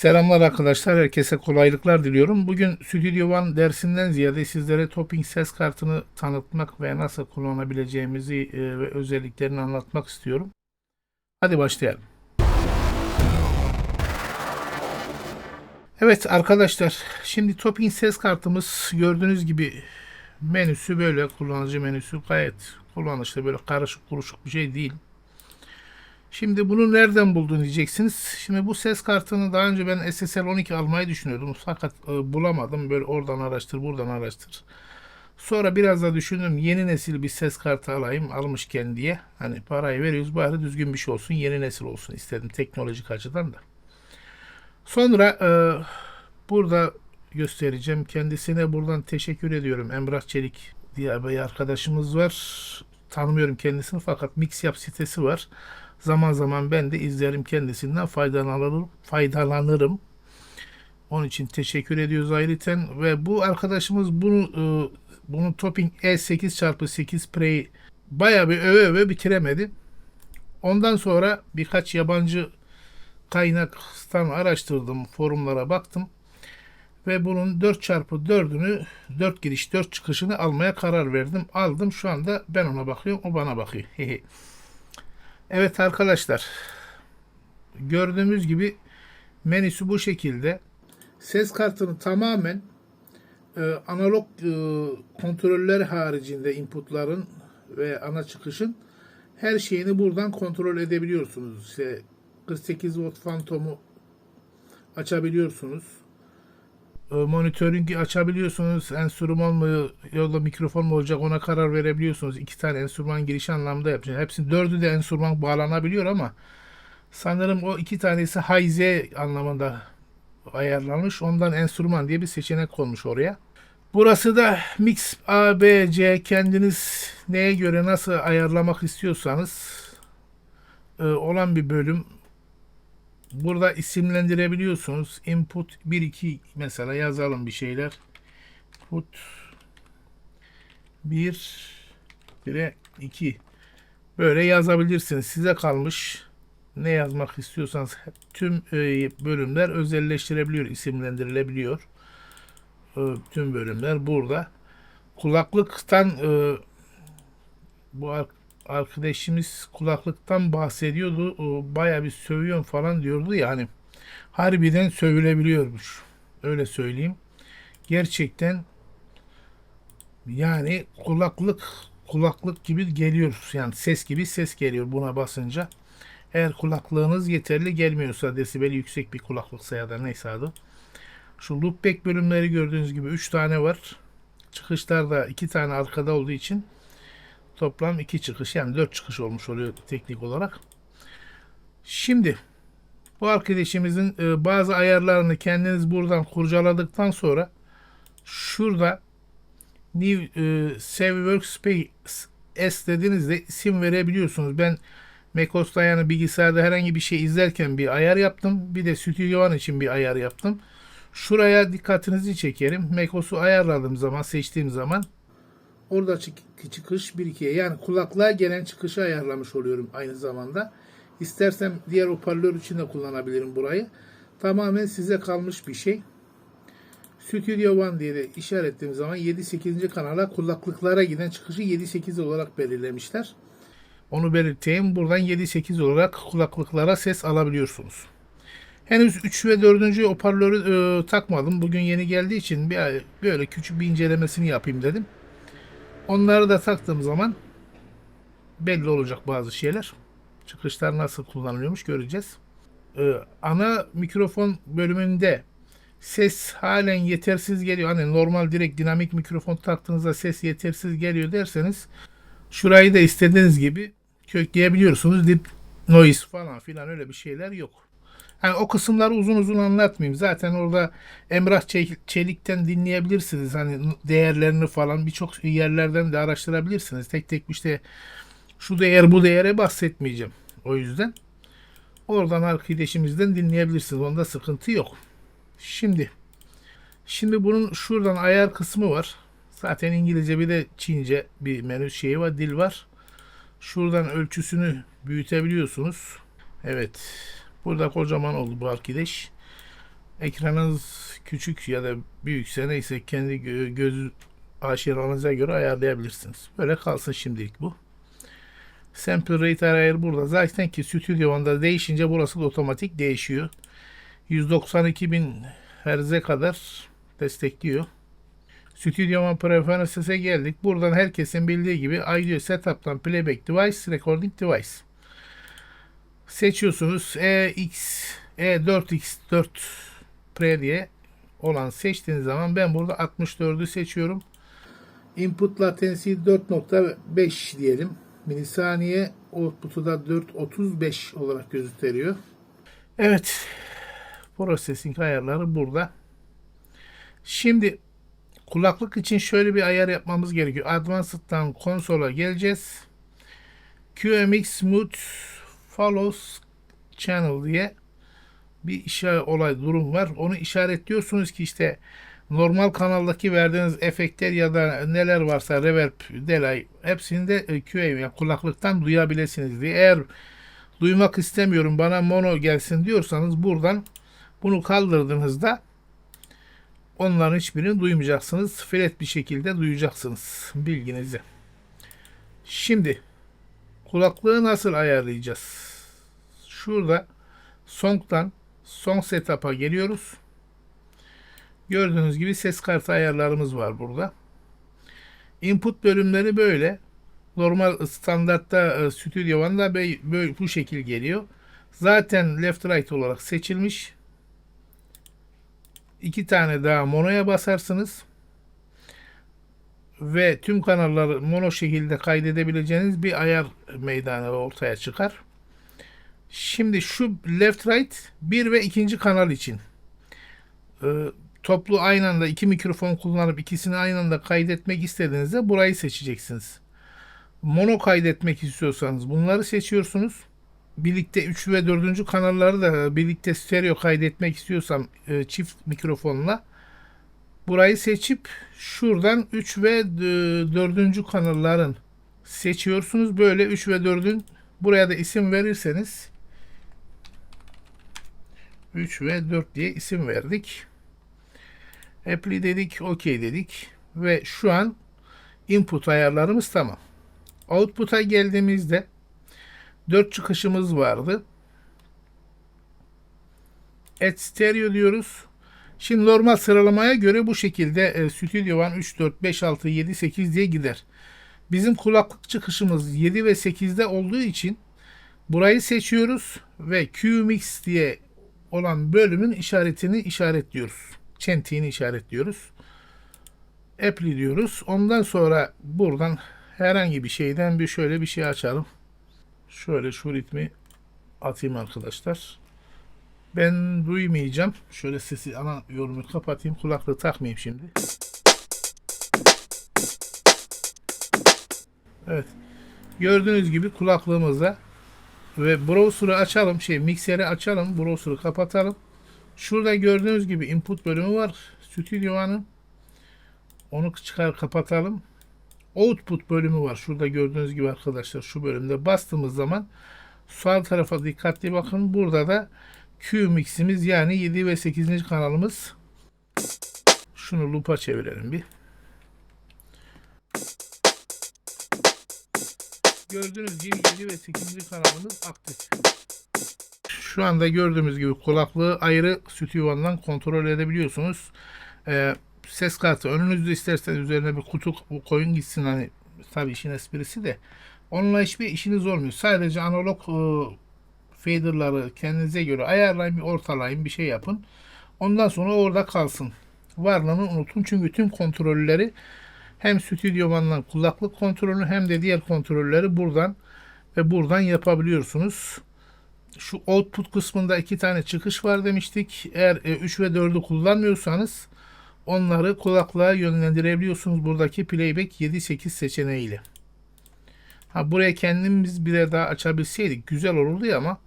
Selamlar arkadaşlar. Herkese kolaylıklar diliyorum. Bugün Studio One dersinden ziyade sizlere Topping ses kartını tanıtmak ve nasıl kullanabileceğimizi e, ve özelliklerini anlatmak istiyorum. Hadi başlayalım. Evet arkadaşlar, şimdi Topping ses kartımız gördüğünüz gibi menüsü böyle kullanıcı menüsü gayet kullanışlı böyle karışık kuruşuk bir şey değil. Şimdi bunu nereden buldun diyeceksiniz. Şimdi bu ses kartını daha önce ben SSL 12 almayı düşünüyordum. Fakat e, bulamadım. Böyle oradan araştır, buradan araştır. Sonra biraz da düşündüm. Yeni nesil bir ses kartı alayım almışken diye. Hani parayı veriyoruz bari düzgün bir şey olsun. Yeni nesil olsun istedim teknolojik açıdan da. Sonra e, burada göstereceğim. Kendisine buradan teşekkür ediyorum. Emrah Çelik diye bir arkadaşımız var. Tanımıyorum kendisini fakat Mixyap sitesi var. Zaman zaman ben de izlerim kendisinden faydalanırım. faydalanırım. Onun için teşekkür ediyoruz ayrıca ve bu arkadaşımız bunu e, bunun Topping E8x8 Pre'yi bayağı bir öve öve bitiremedi. Ondan sonra birkaç yabancı kaynaktan araştırdım, forumlara baktım ve bunun 4x4'ünü 4 giriş 4 çıkışını almaya karar verdim. Aldım şu anda ben ona bakıyorum o bana bakıyor. Evet arkadaşlar gördüğümüz gibi menüsü bu şekilde. Ses kartını tamamen e, analog e, kontroller haricinde inputların ve ana çıkışın her şeyini buradan kontrol edebiliyorsunuz. İşte 48 volt fantomu açabiliyorsunuz e, monitörünü açabiliyorsunuz. Enstrüman mı yolda mikrofon mu olacak ona karar verebiliyorsunuz. İki tane enstrüman giriş anlamda yapacaksınız. Hepsinin dördü de enstrüman bağlanabiliyor ama sanırım o iki tanesi Z anlamında ayarlanmış. Ondan enstrüman diye bir seçenek konmuş oraya. Burası da mix A, B, C kendiniz neye göre nasıl ayarlamak istiyorsanız e, olan bir bölüm. Burada isimlendirebiliyorsunuz. Input 1 2 mesela yazalım bir şeyler. Input 1 1'e 2 böyle yazabilirsiniz. Size kalmış. Ne yazmak istiyorsanız tüm e, bölümler özelleştirebiliyor, isimlendirilebiliyor. E, tüm bölümler burada. Kulaklıktan e, bu arkadaşımız kulaklıktan bahsediyordu. Baya bir sövüyorum falan diyordu ya hani harbiden sövülebiliyormuş. Öyle söyleyeyim. Gerçekten yani kulaklık kulaklık gibi geliyor. Yani ses gibi ses geliyor buna basınca. Eğer kulaklığınız yeterli gelmiyorsa desibeli yüksek bir kulaklıksa ya da neyse adı. Şu loopback bölümleri gördüğünüz gibi 3 tane var. Çıkışlarda 2 tane arkada olduğu için Toplam 2 çıkış yani 4 çıkış olmuş oluyor teknik olarak. Şimdi bu arkadaşımızın e, bazı ayarlarını kendiniz buradan kurcaladıktan sonra şurada New e, Save Workspace S dediğinizde isim verebiliyorsunuz. Ben macOS'ta yani bilgisayarda herhangi bir şey izlerken bir ayar yaptım. Bir de Studio One için bir ayar yaptım. Şuraya dikkatinizi çekerim. macOS'u ayarladığım zaman, seçtiğim zaman Orada çıkış 1-2'ye yani kulaklığa gelen çıkışı ayarlamış oluyorum aynı zamanda. İstersem diğer hoparlör için de kullanabilirim burayı. Tamamen size kalmış bir şey. Studio One diye de işaretlediğim zaman 7-8. kanala kulaklıklara giden çıkışı 7-8 olarak belirlemişler. Onu belirteyim. Buradan 7-8 olarak kulaklıklara ses alabiliyorsunuz. Henüz 3 ve 4. hoparlörü e, takmadım. Bugün yeni geldiği için bir böyle küçük bir incelemesini yapayım dedim. Onları da taktığım zaman belli olacak bazı şeyler. Çıkışlar nasıl kullanılıyormuş göreceğiz. Ee, ana mikrofon bölümünde ses halen yetersiz geliyor. Hani normal direkt dinamik mikrofon taktığınızda ses yetersiz geliyor derseniz şurayı da istediğiniz gibi kökleyebiliyorsunuz. Dip noise falan filan öyle bir şeyler yok. Yani o kısımları uzun uzun anlatmayayım. Zaten orada Emrah Çelik'ten dinleyebilirsiniz. Hani değerlerini falan birçok yerlerden de araştırabilirsiniz. Tek tek işte şu değer bu değere bahsetmeyeceğim. O yüzden oradan arkadaşımızdan dinleyebilirsiniz. Onda sıkıntı yok. Şimdi şimdi bunun şuradan ayar kısmı var. Zaten İngilizce bir de Çince bir menü şeyi var, dil var. Şuradan ölçüsünü büyütebiliyorsunuz. Evet. Burada kocaman oldu bu arkadaş. Ekranınız küçük ya da büyükse neyse kendi gö- göz aşiranıza göre ayarlayabilirsiniz. Böyle kalsın şimdilik bu. Sample rate ayarı burada. Zaten ki Studio One'da değişince burası da otomatik değişiyor. 192.000 Hz'e kadar destekliyor. Studio One Preferences'e geldik. Buradan herkesin bildiği gibi Audio Setup'tan Playback Device, Recording Device. Seçiyorsunuz EX, E4X4 Pre diye olan seçtiğiniz zaman ben burada 64'ü seçiyorum. Input latency 4.5 diyelim. Milisaniye output'u da 4.35 olarak gösteriyor. Evet. Processing ayarları burada. Şimdi kulaklık için şöyle bir ayar yapmamız gerekiyor. Advanced'dan konsola geleceğiz. QMX Smooth Follows Channel diye bir işaret olay durum var. Onu işaretliyorsunuz ki işte normal kanaldaki verdiğiniz efektler ya da neler varsa reverb, delay hepsini de e, QA yani kulaklıktan duyabilirsiniz diye. Eğer duymak istemiyorum bana mono gelsin diyorsanız buradan bunu kaldırdığınızda onların hiçbirini duymayacaksınız. Flat bir şekilde duyacaksınız bilginizi. Şimdi kulaklığı nasıl ayarlayacağız? Şurada Song'dan Song Setup'a geliyoruz. Gördüğünüz gibi ses kartı ayarlarımız var burada. Input bölümleri böyle. Normal standartta e, Studio One'da böyle, bu şekil geliyor. Zaten left right olarak seçilmiş. İki tane daha monoya basarsınız. Ve tüm kanalları mono şekilde kaydedebileceğiniz bir ayar meydanı ortaya çıkar. Şimdi şu left right bir ve ikinci kanal için e, toplu aynı anda iki mikrofon kullanıp ikisini aynı anda kaydetmek istediğinizde burayı seçeceksiniz. Mono kaydetmek istiyorsanız bunları seçiyorsunuz. Birlikte 3 ve 4. kanalları da birlikte stereo kaydetmek istiyorsam e, çift mikrofonla burayı seçip şuradan 3 ve 4. kanalların seçiyorsunuz. Böyle 3 ve 4'ün buraya da isim verirseniz 3 ve 4 diye isim verdik. Apply dedik, OK dedik ve şu an input ayarlarımız tamam. Output'a geldiğimizde 4 çıkışımız vardı. Add stereo diyoruz. Şimdi normal sıralamaya göre bu şekilde e, Studio One 3, 4, 5, 6, 7, 8 diye gider. Bizim kulaklık çıkışımız 7 ve 8'de olduğu için burayı seçiyoruz ve QMix diye olan bölümün işaretini işaretliyoruz. Çentiğini işaretliyoruz. Apply diyoruz. Ondan sonra buradan herhangi bir şeyden bir şöyle bir şey açalım. Şöyle şu ritmi atayım arkadaşlar. Ben duymayacağım. Şöyle sesi ana yorumu kapatayım. Kulaklığı takmayayım şimdi. Evet. Gördüğünüz gibi kulaklığımızda ve browser'ı açalım. Şey mikseri açalım. Browser'ı kapatalım. Şurada gördüğünüz gibi input bölümü var. One'ın. Onu çıkar kapatalım. Output bölümü var. Şurada gördüğünüz gibi arkadaşlar şu bölümde bastığımız zaman sağ tarafa dikkatli bakın. Burada da Q miximiz yani 7 ve 8. kanalımız. Şunu loop'a çevirelim bir. Gördüğünüz gibi 7 ve 8. kanalımız aktif. Şu anda gördüğümüz gibi kulaklığı ayrı Studio One'dan kontrol edebiliyorsunuz. Ee, ses kartı önünüzde isterseniz üzerine bir kutu koyun gitsin hani tabii işin esprisi de onunla hiçbir işiniz olmuyor. Sadece analog e, faderları kendinize göre ayarlayın, bir ortalayın, bir şey yapın. Ondan sonra orada kalsın. Varlığını unutun çünkü tüm kontrolleri hem Studio One'dan kulaklık kontrolünü hem de diğer kontrolleri buradan ve buradan yapabiliyorsunuz. Şu output kısmında iki tane çıkış var demiştik. Eğer 3 ve 4'ü kullanmıyorsanız onları kulaklığa yönlendirebiliyorsunuz buradaki playback 7-8 seçeneğiyle. Ha buraya kendimiz bile daha açabilseydik güzel olurdu ama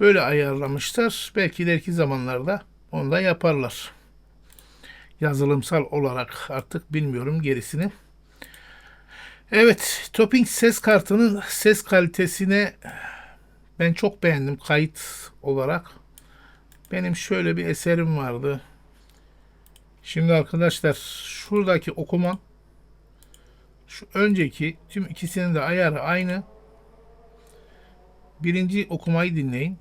böyle ayarlamışlar. Belki ileriki zamanlarda onu da yaparlar. Yazılımsal olarak artık bilmiyorum gerisini. Evet, Topping ses kartının ses kalitesine ben çok beğendim kayıt olarak. Benim şöyle bir eserim vardı. Şimdi arkadaşlar şuradaki okuman şu önceki tüm ikisinin de ayarı aynı. Birinci okumayı dinleyin.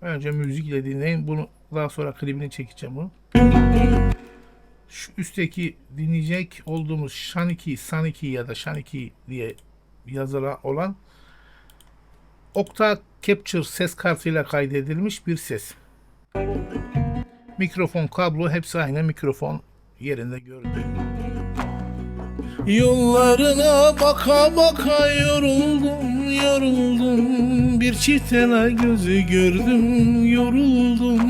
Önce müzikle dinleyin. Bunu daha sonra klibini çekeceğim bunu. Şu üstteki dinleyecek olduğumuz Shaniki, Saniki ya da Shaniki diye yazılan olan Octa Capture ses kartıyla kaydedilmiş bir ses. Mikrofon, kablo hepsi aynı mikrofon yerinde gördüğüm. Yollarına baka baka yoruldum, yoruldum. Bir çift ela gözü gördüm, yoruldum.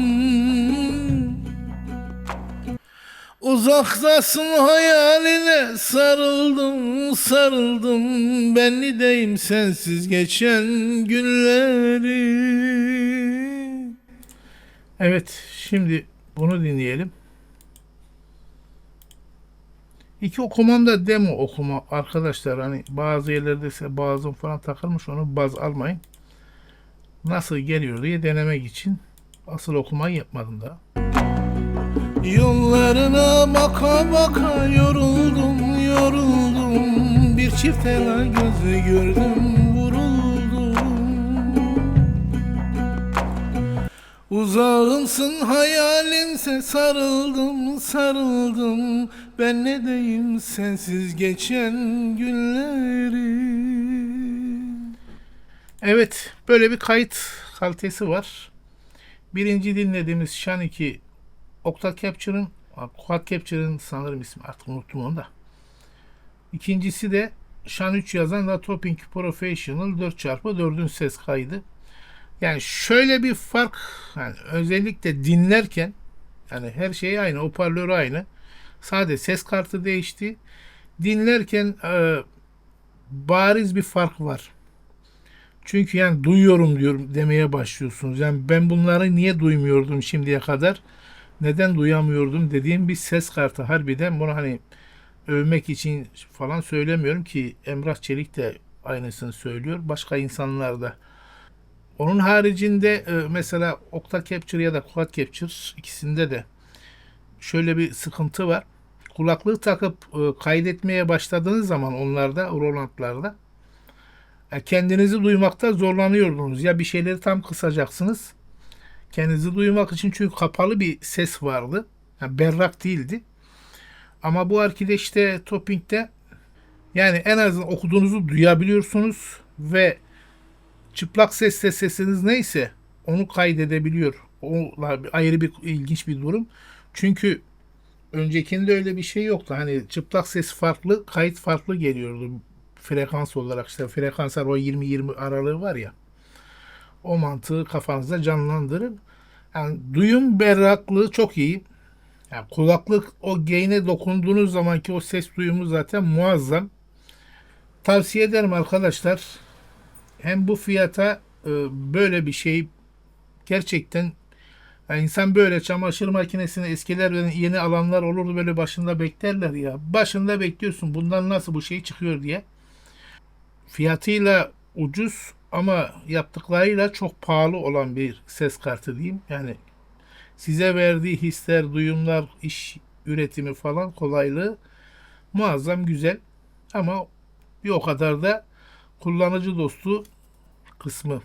Uzaktasın hayaline sarıldım, sarıldım. Benli deyim sensiz geçen günleri. Evet, şimdi bunu dinleyelim. İki okumam da demo okuma arkadaşlar. Hani bazı yerlerde ise bazı falan takılmış onu baz almayın. Nasıl geliyor diye denemek için asıl okumayı yapmadım daha. Yollarına baka baka yoruldum yoruldum Bir çift ela gözü gördüm Uzağımsın hayalimse sarıldım sarıldım Ben ne deyim sensiz geçen günleri Evet böyle bir kayıt kalitesi var. Birinci dinlediğimiz Shaniki Octa Capture'ın Quad Capture'ın sanırım ismi artık unuttum onu da. İkincisi de Shan 3 yazan da Topping Professional 4x4'ün ses kaydı. Yani şöyle bir fark yani özellikle dinlerken yani her şey aynı, hoparlör aynı. Sadece ses kartı değişti. Dinlerken e, bariz bir fark var. Çünkü yani duyuyorum diyorum demeye başlıyorsunuz. Yani ben bunları niye duymuyordum şimdiye kadar? Neden duyamıyordum dediğim bir ses kartı. Harbiden bunu hani övmek için falan söylemiyorum ki Emrah Çelik de aynısını söylüyor. Başka insanlar da. Onun haricinde e, mesela Octa Capture ya da Quad Capture ikisinde de şöyle bir sıkıntı var. Kulaklığı takıp e, kaydetmeye başladığınız zaman onlarda, Roland'larda e, kendinizi duymakta zorlanıyordunuz. Ya bir şeyleri tam kısacaksınız. Kendinizi duymak için çünkü kapalı bir ses vardı. Yani berrak değildi. Ama bu arkadaşta Topping'de yani en azından okuduğunuzu duyabiliyorsunuz ve çıplak sesle sesiniz neyse onu kaydedebiliyor. O ayrı bir ilginç bir durum. Çünkü öncekinde öyle bir şey yoktu. Hani çıplak ses farklı, kayıt farklı geliyordu frekans olarak işte frekanslar o 20-20 aralığı var ya o mantığı kafanızda canlandırın. Yani duyum berraklığı çok iyi. Yani kulaklık o gain'e dokunduğunuz zamanki o ses duyumu zaten muazzam. Tavsiye ederim arkadaşlar. Hem bu fiyata e, böyle bir şey gerçekten yani insan böyle çamaşır makinesini eskiler ve yeni alanlar olurdu böyle başında beklerler ya. Başında bekliyorsun bundan nasıl bu şey çıkıyor diye. Fiyatıyla ucuz ama yaptıklarıyla çok pahalı olan bir ses kartı diyeyim. Yani size verdiği hisler, duyumlar, iş üretimi falan kolaylığı muazzam güzel. Ama bir o kadar da kullanıcı dostu kısmı.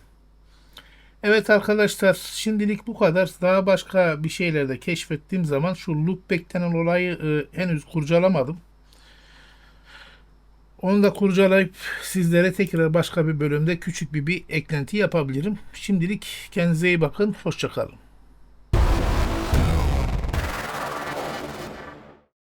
Evet arkadaşlar şimdilik bu kadar. Daha başka bir şeyler de keşfettiğim zaman şu loopback denen olayı e, henüz kurcalamadım. Onu da kurcalayıp sizlere tekrar başka bir bölümde küçük bir, bir eklenti yapabilirim. Şimdilik kendinize iyi bakın. Hoşçakalın.